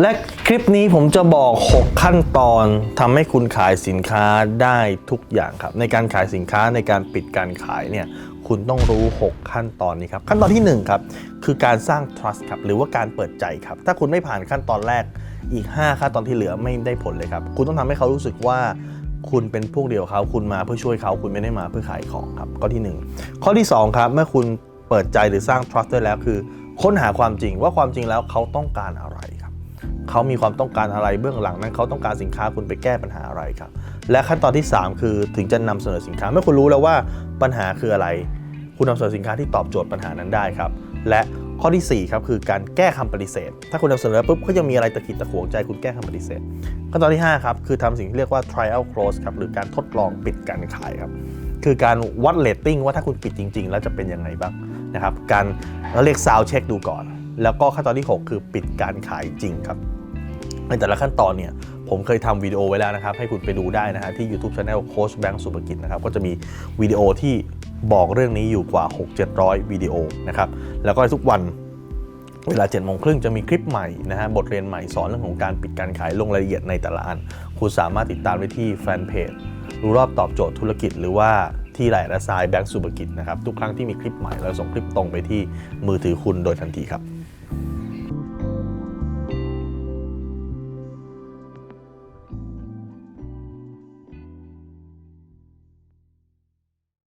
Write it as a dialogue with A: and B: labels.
A: และคลิปนี้ผมจะบอก 6 ขั้นตอนทำให้คุณขายสินค้าได้ทุกอย่างครับ ในการขายสินค้าในการปิดการขายเนี่ยคุณต้องรู้ 6 ขั้นตอนนี้ครับ ขั้นตอนที่ 1 ครับ คือการสร้าง trust ครับ หรือว่าการเปิดใจครับ ถ้าคุณไม่ผ่านขั้นตอนแรกอีก 5 ขั้นตอนที่เหลือไม่ได้ผลเลยครับ คุณต้องทำให้เขารู้สึกว่าคุณเป็นพวกเดียวเขาคุณมาเพื่อช่วยเขาคุณไม่ได้มาเพื่อขายของครับ ข้อที่ 1 ข้อที่ 2 ครับ เมื่อคุณเปิดใจหรือสร้าง trust ได้แล้วคือ ค้นหาความจริงว่าความจริงแล้วเขาต้องการอะไร เขามีความต้องการอะไรเบื้องหลังนั้นเขาต้องการสินค้าคุณไปแก้ปัญหาอะไรครับ และขั้นตอนที่ 3 คือถึงจะนำเสนอสินค้าเมื่อคุณรู้แล้วว่าปัญหาคืออะไร คุณนำเสนอสินค้าที่ตอบโจทย์ปัญหานั้นได้ครับ และข้อที่ 4 ครับ คือการแก้คำปฏิเสธ ถ้าคุณนำเสนอปุ๊บก็ยังมีอะไรตะขิดตะขวงใจคุณแก้คำปฏิเสธ ขั้นตอนที่ 5 ครับ คือทำสิ่งที่เรียกว่า trial close ครับ หรือการทดลองปิดการขายครับ คือการวัดเรตติ้งว่าถ้าคุณปิดจริง ๆ แล้วจะเป็นยังไงบ้างนะครับ การเราเรียก sound check ดูก่อน แล้วก็ขั้นตอนที่ 6 คือปิดการขายจริงครับ ในแต่ละขั้นตอนเนี่ยผมเคยทำวิดีโอไว้แล้วนะครับ ให้คุณไปดูได้นะฮะที่ YouTube Channel โค้ชแบงค์สุภกิจนะครับ ก็จะมีวิดีโอที่บอกเรื่องนี้อยู่กว่า 6-700 วิดีโอนะครับ แล้วก็ทุกวันเวลา7โมงครึ่งจะมีคลิปใหม่นะฮะบทเรียนใหม่สอนเรื่องของการปิดการขายลงรายละเอียดในแต่ละอัน คุณสามารถติดตามได้ที่แฟนเพจรู้รอบตอบโจทย์ธุรกิจ หรือว่าที่ไลน์และทรายแบงค์สุภกิจนะครับ ทุกครั้งที่มีคลิปใหม่เราส่งคลิปตรงไปที่มือถือคุณโดยทันทีครับ